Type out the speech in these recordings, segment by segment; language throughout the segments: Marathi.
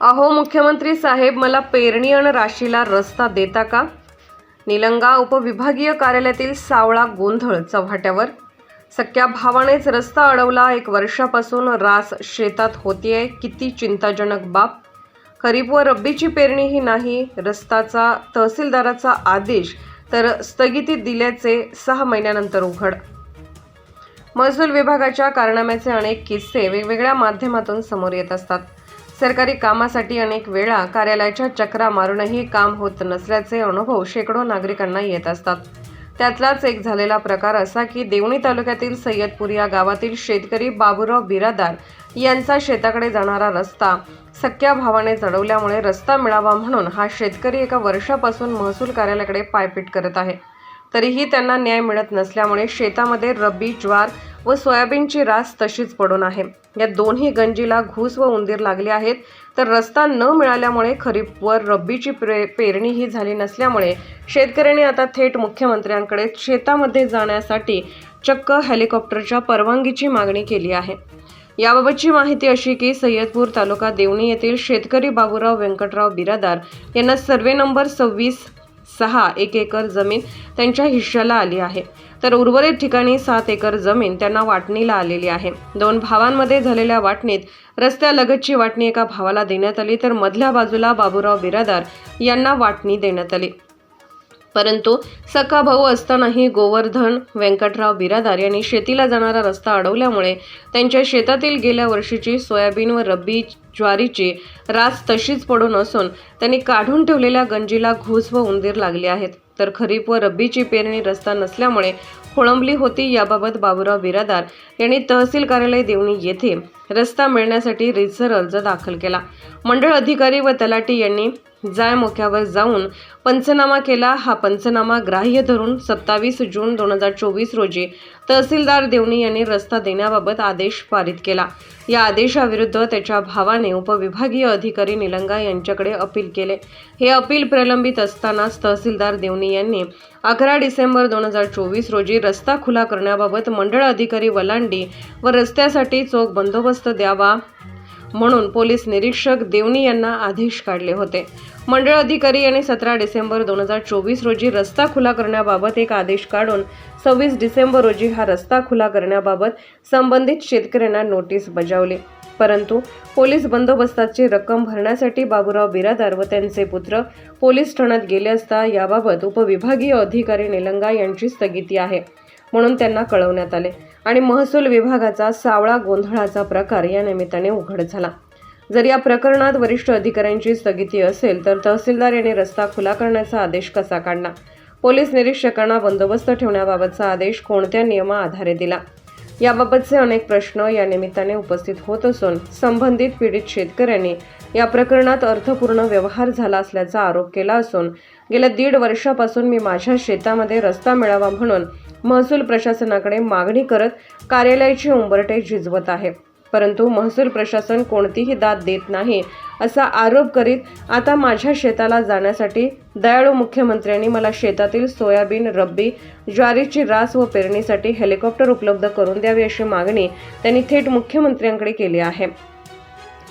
अहो मुख्यमंत्री साहेब मला पेरणी आणि राशीला रस्ता देता का? निलंगा उपविभागीय कार्यालयातील सावळा गोंधळ चव्हाट्यावर. सख्या भावानेच रस्ता अडवला. एक वर्षापासून रास शेतात होतीये. किती चिंताजनक बाब. खरीप व रब्बीची पेरणीही नाही रस्ताचा तहसीलदाराचा आदेश तर स्थगिती दिल्याचे सहा महिन्यानंतर उघड. महसूल विभागाच्या कारनाम्याचे अनेक किस्से वेगवेगळ्या माध्यमातून समोर येत असतात. सरकारी कामासाठी अनेक वेळा कार्यालयाच्या चक्रा मारूनही काम होत नसल्याचे अनुभव शेकडो नागरिकांना येत असतात. त्यातलाच एक झालेला प्रकार असा की देवणी तालुक्यातील सय्यदपूर या गावातील शेतकरी बाबूराव बिरादार यांचा शेताकडे जाणारा रस्ता सख्या भावाने चढवल्यामुळे रस्ता मिळावा म्हणून हा शेतकरी एका वर्षापासून महसूल कार्यालयाकडे पायपीट करत आहे. तरीही त्यांना न्याय मिळत नसल्यामुळे शेतामध्ये रब्बी ज्वार व सोयाबीनची रास तशीच पडून आहे. या दोन्ही गंजीला घूस व उंदीर लागले आहेत. तर रस्ता न मिळाल्यामुळे खरीप व रब्बीची प्रे पेरणीही झाली नसल्यामुळे शेतकऱ्यांनी आता थेट मुख्यमंत्र्यांकडे शेतामध्ये जाण्यासाठी चक्क हेलिकॉप्टरच्या परवानगीची मागणी केली आहे. याबाबतची माहिती अशी की सय्यदपूर तालुका देवणी येथील शेतकरी बाबूराव व्यंकटराव बिरादार यांना सर्वे नंबर सव्वीस सहा एक एकर जमीन त्यांच्या हिश्श्याला आली आहे. तर उर्वरित ठिकाणी सात एकर जमीन त्यांना वाटणीला आलेली आहे. दोन भावांमध्ये झालेल्या वाटणीत रस्त्यालगतची वाटणी एका भावाला देण्यात आली तर मधल्या बाजूला बाबूराव बिरादार यांना वाटणी देण्यात आली. परंतु सखा भाऊ असतानाही गोवर्धन व्यंकटराव बिरादार यांनी शेतीला जाणारा रस्ता अडवल्यामुळे त्यांच्या शेतातील गेल्या वर्षीची सोयाबीन व रब्बी ज्वारीची रास तशीच पडून असून त्यांनी काढून ठेवलेल्या गंजीला घूस व उंदीर लागले आहेत. तर खरीप व रब्बीची पेरणी रस्ता नसल्यामुळे खोळंबली होती याबाबत बाबुराव बिरादार यांनी तहसील कार्यालय देवणी येथे रस्ता मिळण्यासाठी रितसर अर्ज दाखल केला. मंडळ अधिकारी व तलाटी यांनी जाय मोक्यावर जाऊन पंचनामा केला. हा पंचनामा ग्राह्य धरून सत्तावीस जून दोन हजार चोवीस रोजी तहसीलदार देवणी यांनी रस्ता देण्याबाबत आदेश पारित केला. या आदेशाविरुद्ध त्याच्या भावाने उपविभागीय अधिकारी निलंगा यांच्याकडे अपील केले. हे अपील प्रलंबित असतानाच तहसीलदार देवणी यांनी अकरा डिसेंबर दोन हजार चोवीस रोजी रस्ता खुला करण्याबाबत मंडळ अधिकारी वलांडी व रस्त्यासाठी चोख बंदोबस्त द्यावा म्हणून पोलीस निरीक्षक देवणी यांना आदेश काढले होते. मंडळ अधिकारी यांनी सतरा डिसेंबर दोन हजार चोवीस रोजी रस्ता खुला करण्याबाबत एक आदेश काढून सव्वीस डिसेंबर रोजी हा रस्ता खुला करण्याबाबत संबंधित शेतकऱ्यांना नोटीस बजावली. परंतु पोलीस बंदोबस्ताची रक्कम भरण्यासाठी बाबूराव बिरादार व त्यांचे पुत्र पोलीस ठाण्यात गेले असता याबाबत उपविभागीय अधिकारी निलंगा यांची स्थगिती आहे म्हणून त्यांना कळवण्यात आले आणि महसूल विभागाचा सावळा गोंधळाचा प्रकार या निमित्ताने उघड झाला. जर या प्रकरणात वरिष्ठ अधिकाऱ्यांची स्थगिती असेल तर तहसीलदार यांनी रस्ता खुला करण्याचा आदेश कसा काढला पोलीस निरीक्षकांना बंदोबस्त ठेवण्याबाबतचा आदेश कोणत्या नियमाआधारे दिला? याबाबतचे अनेक प्रश्न या निमित्ताने उपस्थित होत असून संबंधित पीडित शेतकऱ्यांनी या प्रकरणात अर्थपूर्ण व्यवहार झाला असल्याचा आरोप केला असून गेल्या दीड वर्षापासून मी माझ्या शेतामध्ये रस्ता मिळावा म्हणून महसूल प्रशासनाकडे मागणी करत कार्यालयाची उंबरटे झिजवत आहे. परंतु महसूल प्रशासन कोणतीही दाद देत नाही असा आरोप करीत आता माझ्या शेताला जाण्यासाठी दयाळू मुख्यमंत्र्यांनी मला शेतातील सोयाबीन रब्बी ज्वारीची रास व पेरणीसाठी हेलिकॉप्टर उपलब्ध करून द्यावी अशी मागणी त्यांनी थेट मुख्यमंत्र्यांकडे केली आहे.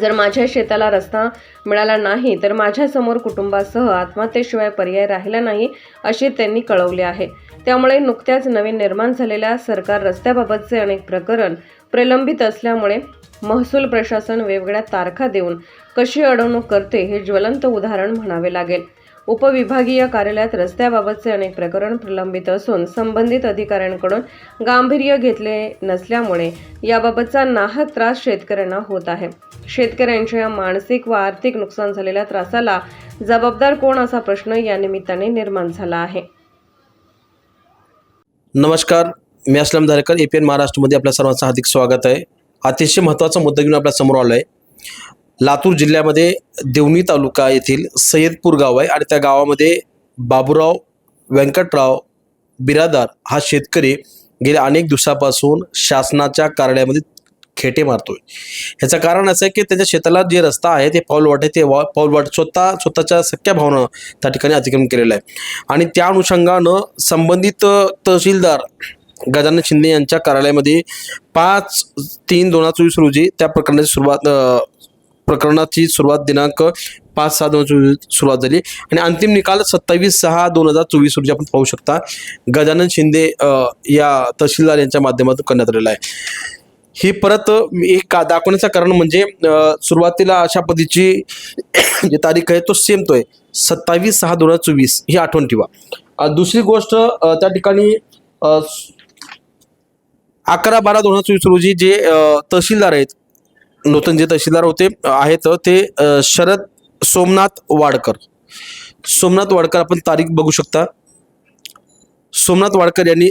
जर माझ्या शेताला रस्ता मिळाला नाही तर माझ्यासमोर कुटुंबासह आत्महत्येशिवाय पर्याय राहिला नाही असे त्यांनी कळवले आहे. त्यामुळे नुकत्याच नवीन निर्माण झालेल्या सरकार रस्त्याबाबतचे अनेक प्रकरण प्रलंबित असल्यामुळे महसूल प्रशासन वेगवेगळ्या तारखा देऊन कशी अडवणूक करते हे ज्वलंत उदाहरण म्हणावे लागेल. उपविभागीय कार्यालयात रस्त्याबाबतचे अनेक प्रकरण प्रलंबित असून संबंधित अधिकाऱ्यांकडून गांभीर्य घेतले नसल्यामुळे याबाबतचा नाहक त्रास शेतकऱ्यांना होत आहे. शेतकऱ्यांच्या या मानसिक व आर्थिक नुकसान झालेल्या त्रासाला जबाबदार कोण असा प्रश्न या निमित्ताने निर्माण झाला आहे. नमस्कार. मी Aslam Dharekar A P N महाराष्ट्रमध्ये आपल्या सर्वांचं हार्दिक स्वागत आहे. अतिशय महत्त्वाचा मुद्दा घेऊन आपल्यासमोर आलो आहे लातूर जिल्ह्यामध्ये देवणी तालुका येथील सय्यदपूर गाव आहे आणि त्या गावामध्ये बाबूराव व्यंकटराव बिरादार हा शेतकरी गेल्या अनेक दिवसापासून शासनाच्या कार्यालयामध्ये खेटे मारतोय. ह्याचं कारण असं आहे की त्याच्या शेताला जे रस्ता आहे ते पाऊलवाट आहे ते वा पाऊलवाट स्वतः स्वतःच्या सख्या भावनं त्या ठिकाणी अतिक्रम केलेलं आहे. आणि त्या अनुषंगानं संबंधित तहसीलदार गजानन शिंदे यांच्या कार्यालयामध्ये पाच तीन दोन हजार चोवीस रोजी त्या प्रकरणाची सुरुवात प्रकरणाची सुरुवात दिनांक पाच सहा दोन हजार चोवीस सुरुवात झाली. आणि अंतिम निकाल सत्तावीस सहा दोन हजार चोवीस रोजी आपण पाहू शकता. गजानन शिंदे या तहसीलदार यांच्या माध्यमातून करण्यात आलेला आहे. ही परत एक का दाखवण्याचं कारण म्हणजे सुरुवातीला अशा पद्धतीची जी तारीख आहे तो सेम तो आहे. सत्तावीस सहा दोन हजार चोवीस ही आठवण ठेवा. दुसरी गोष्ट त्या ठिकाणी अकरा बारा दोन हजार चोवीस रोजी जे तहसीलदार आहेत नूतन जे तहसीलदार होते आहेत ते शरद सोमनाथ वाडकर. सोमनाथ वाडकर आपण तारीख बघू शकता. सोमनाथ वाडकर यांनी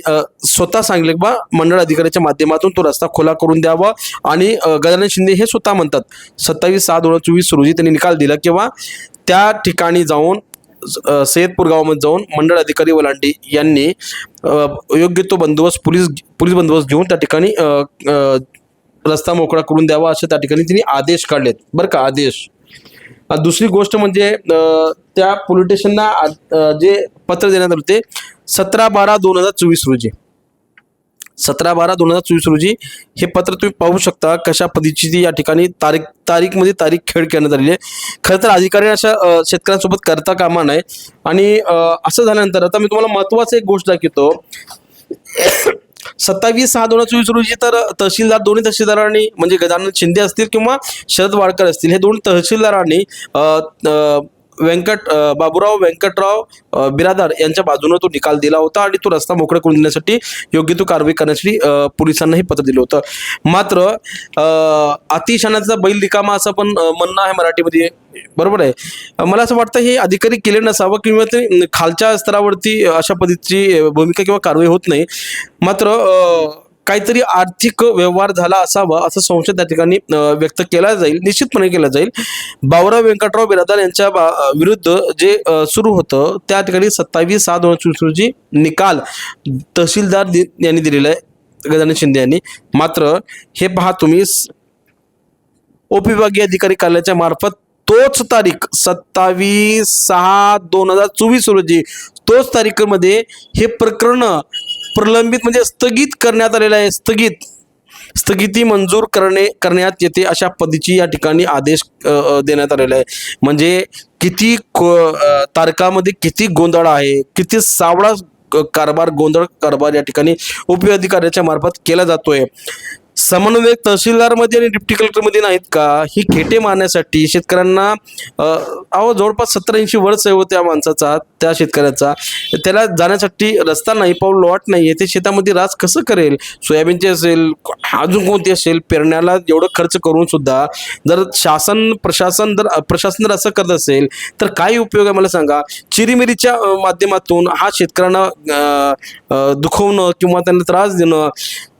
स्वतः सांगितले बा मंडळ अधिकाऱ्याच्या माध्यमातून तो रस्ता खुला करून द्यावा आणि गजानन शिंदे हे स्वतः म्हणतात. सत्तावीस सहा दोन हजार चोवीस रोजी त्यांनी निकाल दिला किंवा त्या ठिकाणी जाऊन सय्यदपूर गावामध्ये जाऊन मंडळ अधिकारी वलांडी यांनी योग्य तो बंदोबस्त पोलीस पोलीस बंदोबस्त घेऊन त्या ठिकाणी रस्ता मोकळा करून द्यावा असे त्या ठिकाणी त्यांनी आदेश काढलेत. बरं का? आदेश. दुसरी गोष्ट म्हणजे त्या पोलीस स्टेशनला जे पत्र देण्यात आले होते सतरा बारा दोन हजार चोवीस रोजी. सतरा बारा दोन हजार चोवीस रोजी हे पत्र तुम्ही पाहू शकता कशा पद्धतीची ती या ठिकाणी तारीख तारीखमध्ये तारीख खेळ करण्यात आलेली आहे. खरं तर अधिकारी अशा शेतकऱ्यांसोबत करता कामा नये. आणि असं झाल्यानंतर आता मी तुम्हाला महत्त्वाचं एक गोष्ट दाखवतो. सत्तावीस सहा दोन हजार चोवीस रोजी तर तहसीलदार दोन्ही तहसीलदारांनी म्हणजे गजानन शिंदे असतील किंवा शरद वाडकर असतील हे दोन तहसीलदारांनी व्यंकट बाबूराव व्यंकटराव बिरादार यांच्या बाजूनं तो निकाल दिला होता आणि तो रस्ता मोकळा करून देण्यासाठी योग्य तो कारवाई करण्यासाठी पोलिसांनाही पोलिसांना हे पत्र दिलं होतं. मात्र अ, बैल रिकामा असं पण म्हणणं आहे मराठीमध्ये. बरोबर आहे? मला असं वाटतं हे अधिकारी केले नसावं किंवा ते खालच्या स्तरावरती अशा पद्धतीची भूमिका किंवा कारवाई होत नाही. मात्र काहीतरी आर्थिक व्यवहार झाला असावा असं संशय त्या ठिकाणी व्यक्त केला जाईल निश्चितपणे केला जाईल. बावराव व्यंकटराव बिरादार यांच्या बा- विरुद्ध जे सुरू होतं त्या ठिकाणी सत्तावीस सहा दोन हजार रोजी निकाल तहसीलदार यांनी दिलेला आहे गजानन शिंदे यांनी. मात्र हे पहा तुम्ही उपविभागीय अधिकारी कार्यालयाच्या मार्फत तोच तारीख सत्तावीस सहा दोन हजार चोवीस रोजी तोच तारीखमध्ये हे प्रकरण प्रलंबित म्हणजे स्थगित करण्यात आलेलं आहे. स्थगित. स्थगिती मंजूर करणे करण्यात येते अशा पद्धतीची या ठिकाणी आदेश देण्यात आलेला आहे. म्हणजे किती को- तारखामध्ये किती गोंधळ आहे किती सावळा क- कारभार गोंधळ कारभार या ठिकाणी उपअधिकाऱ्याच्या मार्फत केला जातोय. समन्वयक तहसीलदारमध्ये आणि डिप्टी कलेक्टरमध्ये नाहीत का? ही खेटे मारण्यासाठी शेतकऱ्यांना अहो जवळपास सत्तर ऐंशी वर्ष आहे हो त्या माणसाचा त्या शेतकऱ्याचा. त्याला जाण्यासाठी रस्ता नाही पाऊल लॉट नाही. आहे ते शेतामध्ये राज कसं करेल? सोयाबीनचे असेल अजून कोणती असेल? पेरण्याला एवढं खर्च करून सुद्धा जर शासन प्रशासन जर प्रशासन जर असं करत असेल तर काय उपयोग आहे मला सांगा? चिरीमिरीच्या माध्यमातून हा शेतकऱ्यांना दुखवणं किंवा त्यांना त्रास देणं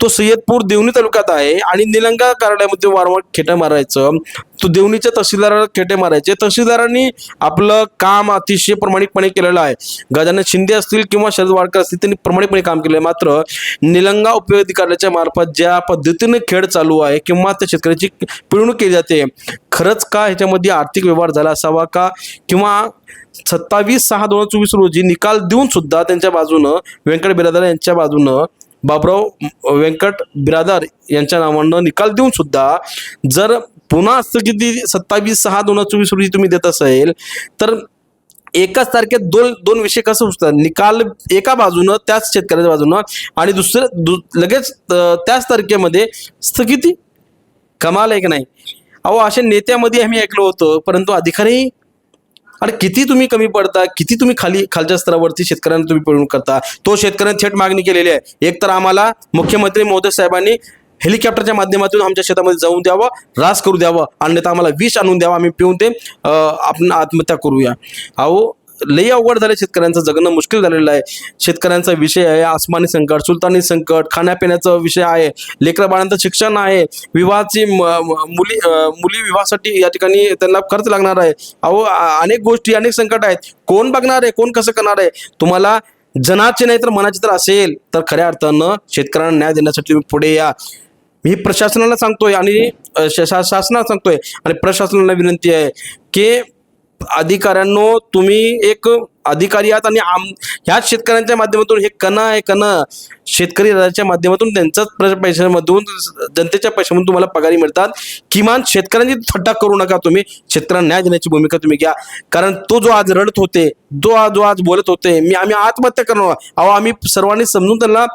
तो सय्यदपूर देवणी तालुक्यात आहे आणि निलंगा कार्यालयामध्ये वारंवार खेटे मारायचं तो देवणीच्या तहसीलदाराला खेटे मारायचे. तहसीलदारांनी आपलं काम अतिशय प्रामाणिकपणे केलेलं आहे. गजानन शिंदे असतील किंवा शरद वाडकर असतील त्यांनी प्रामाणिकपणे काम केलं आहे. मात्र निलंगा उपअधिकाऱ्याच्या मार्फत ज्या पद्धतीने खेळ चालू आहे किंवा त्या शेतकऱ्याची पिळवणूक केली जाते खरंच का ह्याच्यामध्ये आर्थिक व्यवहार झाला असावा का? किंवा सत्तावीस सहा दोन हजार चोवीस रोजी निकाल देऊन सुद्धा त्यांच्या बाजूनं व्यंकट बिरादार यांच्या बाजूनं बाबराव व्यंकट बिरादार यांच्या नावानं निकाल देऊन सुद्धा जर पुन्हा स्थगिती सत्तावीस सहा दोन हजार चोवीस रोजी तुम्ही देत असेल तर एकाच तारखेत दोन दोन विषय कसं सुचतात निकाल एका बाजूनं त्याच शेतकऱ्याच्या बाजूनं आणि दुसरं दु लगेच त्याच तारखेमध्ये स्थगिती? कमाल आहे की नाही? अहो अशा नेत्यामध्ये आम्ही ऐकलो होतो परंतु अधिकारी अरे किती तुम्ही कमी पडता किती तुम्ही खाली खालच्या स्तरावरती शेतकऱ्यांना तुम्ही पिळून करता? तो शेतकऱ्यांनी थेट मागणी केलेली आहे. एक तर आम्हाला मुख्यमंत्री महोदय साहेबांनी हेलिकॉप्टरच्या माध्यमातून आमच्या शेतामध्ये जाऊन द्यावं रास करू द्यावं. अन्यथा आम्हाला विष आणून द्यावं आम्ही पिऊन ते आपण आत्महत्या करूया. अहो लई अवघड झालं शेतकऱ्यांचं जगणं मुश्किल झालेलं आहे. शेतकऱ्यांचा विषय आहे आसमानी संकट सुलतानी संकट खाण्यापिण्याचा विषय आहे लेकरा बाळांचं शिक्षण आहे. विवाहाची म- मुली मुली विवाहासाठी या ठिकाणी त्यांना खर्च लागणार आहे. अहो अनेक गोष्टी अनेक संकट आहेत. कोण बघणार आहे कोण कसं करणार आहे? तुम्हाला जनाचे नाही तर मनाचे तर असेल तर खऱ्या अर्थानं शेतकऱ्यांना न्याय देण्यासाठी तुम्ही पुढे या. मी प्रशासनाला सांगतोय आणि शा- शा- शासनाला सांगतोय आणि प्रशासनाला विनंती आहे की अधिकाऱ्यांनो तुम्ही एक अधिकारी आहात आणि आम ह्याच शेतकऱ्यांच्या माध्यमातून हे कण आहे कण शेतकरी राजाच्या माध्यमातून त्यांच्याच प्र- पैशामधून जनतेच्या पैशामधून तुम्हाला पगारी मिळतात. किमान शेतकऱ्यांची थट्टा करू नका तुम्ही. शेतकऱ्यांना न्याय देण्याची भूमिका तुम्ही घ्या. कारण तो जो आज रडत होते जो आज जो आज बोलत होते मी आम्ही आत्महत्या करणार अहो आम्ही सर्वांनी समजून त्यांना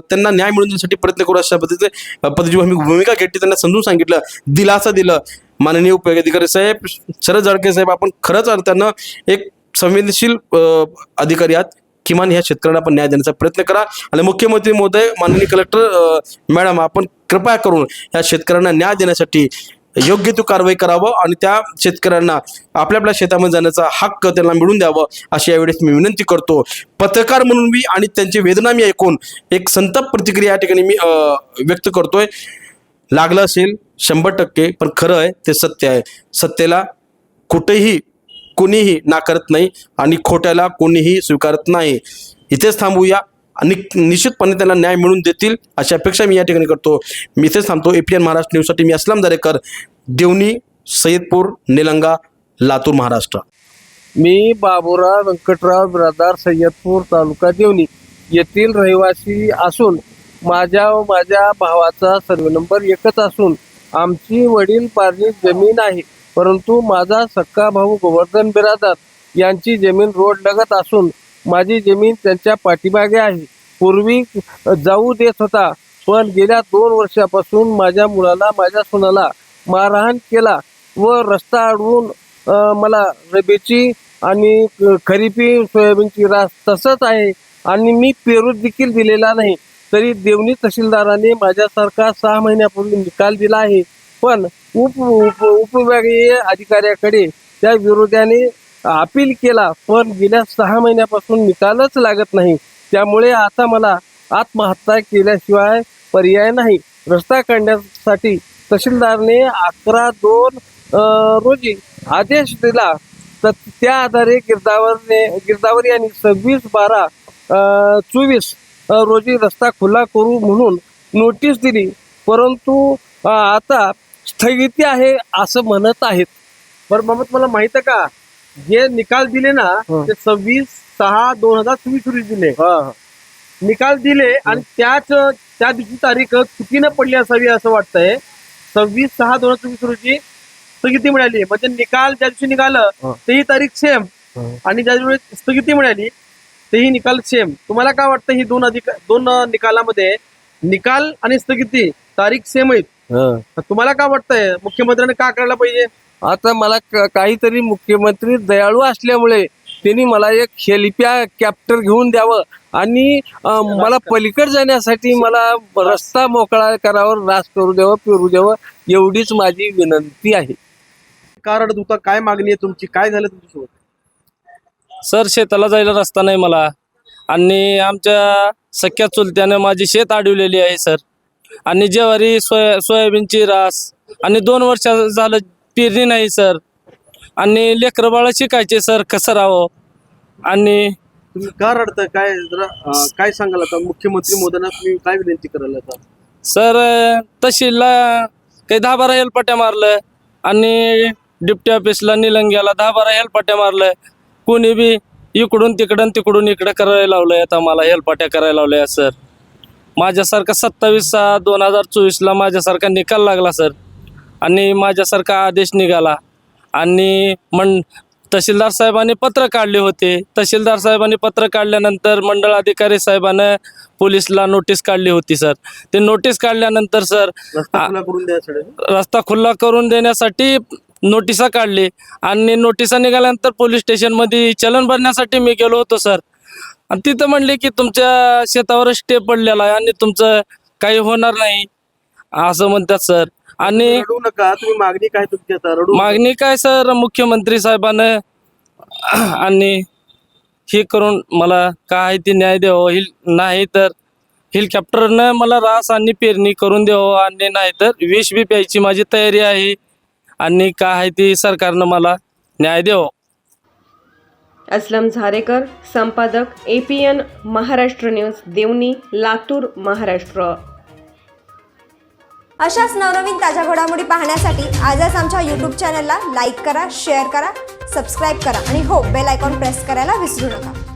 त्यांना न्याय मिळवून देण्यासाठी प्रयत्न करू अशा पद्धतीचे पद्धतीची आम्ही भूमिका घेतली त्यांना समजून सांगितलं दिलासा दिलं. माननीय उपयोगाधिकारी साहेब शरद जाडके साहेब आपण खरंच अर्थानं एक संवेदनशील अधिकारी आहात. किमान ह्या शेतकऱ्यांना आपण न्याय देण्याचा प्रयत्न करा. आणि मुख्यमंत्री महोदय माननीय कलेक्टर मॅडम आपण कृपया करून या शेतकऱ्यांना न्याय देण्यासाठी योग्य तो कारवाई करावं आणि त्या शेतकऱ्यांना आपल्या आपल्या शेतामध्ये जाण्याचा हक्क त्यांना मिळून द्यावं अशी यावेळेस मी विनंती करतो. पत्रकार म्हणून मी आणि त्यांची वेदना मी ऐकून एक संताप प्रतिक्रिया या ठिकाणी मी व्यक्त करतोय. लागलं असेल शंभर टक्के पण खरं आहे ते सत्य आहे. सत्याला कुठेही कोणीही नाकारत नाही आणि खोट्याला कोणीही स्वीकारत नाही. इथेच थांबूया आणि निश्चितपणे त्यांना न्याय मिळून देतील अशी अपेक्षा मी या ठिकाणी करतो. मी इथेच थांबतो. एपीएन महाराष्ट्र न्यूजसाठी मी असलाम दरेकर. देवणी सय्यदपूर निलंगा लातूर महाराष्ट्र. मी बाबुराव व्यंकटराव बिरादार सय्यदपूर तालुका देवणी येथील रहिवासी असून माझ्या व माझ्या भावाचा सर्वे नंबर एकच असून आमची वडील पारणी जमीन आहे परंतु माझा सक्का भाऊ गोवर्धन बिरादार यांची जमीन रोड लगत असून माझी जमीन त्यांच्या पाठीमागे आहे. पूर्वी जाऊ देत होता पण गेल्या दोन वर्षापासून माझ्या मुलाला माझ्या सुनाला मारहाण केला व रस्ता अडवून मला रबीची आणि खरीपी सोयाबीनची रास तसंच आहे आणि मी पेरू देखील दिलेला नाही. तरी देवणी तहसीलदाराने माझ्यासारखा सहा महिन्यापूर्वी निकाल दिला आहे. पण उप उप उपविभागीय अधिकाऱ्याकडे त्या विरोधाने अपील केला पण गेल्या सहा महिन्यापासून निकालच लागत नाही. त्यामुळे आता मला आत्महत्या केल्याशिवाय पर्याय नाही. रस्ता काढण्यासाठी तहसीलदारने अकरा दोन रोजी आदेश दिला. तर त्या आधारे गिरदावरने गिरदावरी यांनी सव्वीस बारा चोवीस रोजी रस्ता खुला करू म्हणून नोटीस दिली. परंतु आता स्थगिती आहे असं म्हणत आहेत. बरं मग मला माहीत आहे का? जे निकाल दिले ना. ते सव्वीस सहा दोन हजार चोवीस रोजी दिले. निकाल दिले आणि त्याच त्या दिवशी तारीख चुकीनं पडली असावी असं वाटतंय. सव्वीस सहा दोन हजार चोवीस रोजी स्थगिती मिळाली. म्हणजे निकाल ज्या दिवशी निघालं हं. तेही तारीख सेम. आणि ज्या दिवशी स्थगिती मिळाली तेही निकाल सेम. तुम्हाला काय वाटतं ही दोन अधिक दोन निकालामध्ये निकाल आणि स्थगिती तारीख सेम आहेत? हा. तुम्हाला काय वाटतंय? मुख्यमंत्र्यांनी का करायला पाहिजे? आता मला क- काहीतरी मुख्यमंत्री दयाळू असल्यामुळे त्यांनी मला एक हेलिप्या कॅप्टर घेऊन द्यावं आणि अं, मला पलीकड जाण्यासाठी मला रस्ता मोकळा करावर रास करू द्यावं पेरू द्यावं एवढीच माझी विनंती आहे. का रडत होता? काय मागणी आहे तुमची? काय झालं तुमच्यासोबत? सर शेताला जायला रस्ता नाही मला. आणि आमच्या सख्या चुलत्यानं माझी शेत अडवलेली आहे सर. आणि ज्वारी सोया सोयाबीनची रास आणि दोन वर्ष झालं पेरणी नाही सर. आणि लेकरं बाळा शिकायचे सर कसं राहावं? आणि काय जरा अं, काय सांगाल आता? मुख्यमंत्री मोदींना तुम्ही काय विनंती कराल आता? सर तहसीलला काही दहा बारा हेलपाट्या मारलं आणि डिप्टी ऑफिसला निलंग्याला दहा बारा हेलपाट्या मारलं. कोणी बी इकडून तिकडून तिकडून इकडं करायला लावलंय आता मला हेलपाट्या करायला लावल्या सर. माझ्यासारखा सत्तावीस सहा दोन हजार चोवीसला माझ्यासारखा निकाल लागला सर. आणि माझ्यासारखा आदेश निघाला. आणि मन तहसीलदार साहेबांनी पत्र काढले होते. तहसीलदार साहेबांनी पत्र काढल्यानंतर मंडळ अधिकारी साहेबानं पोलीसला नोटीस काढली होती सर. ते नोटीस काढल्यानंतर सर रस्ता खुला करून देण्यासाठी नोटिसा काढली. आणि नोटिसा निघाल्यानंतर पोलीस स्टेशनमध्ये चलन भरण्यासाठी मी गेलो होतो सर. आणि तिथं म्हणले की तुमच्या शेतावर स्टे पडलेला आहे आणि तुमचं काही होणार नाही. असं म्हणतात सर. आणि रडू नका तुम्ही मागणी काय तुमची आता? रडू नका. मागणी काय सर? मुख्यमंत्री साहेबानं आणि हे करून मला काय ती न्याय द्यावं? हिल नाही तर हेलिकॉप्टरनं मला रास आणि पेरणी करून द्यावं आणि नाही तर विष बी प्यायची माझी तयारी आहे. आणि काय आहे ती सरकारनं मला न्याय द्यावं. असलम झारेकर संपादक A P N Maharashtra news Deoni Latur Maharashtra. अशाच नवनवीन ताज्या घडामोडी पाहण्यासाठी आजच आमच्या यूट्यूब चॅनलला लाईक करा शेअर करा सबस्क्राईब करा आणि हो बेल आयकॉन प्रेस करायला विसरू नका.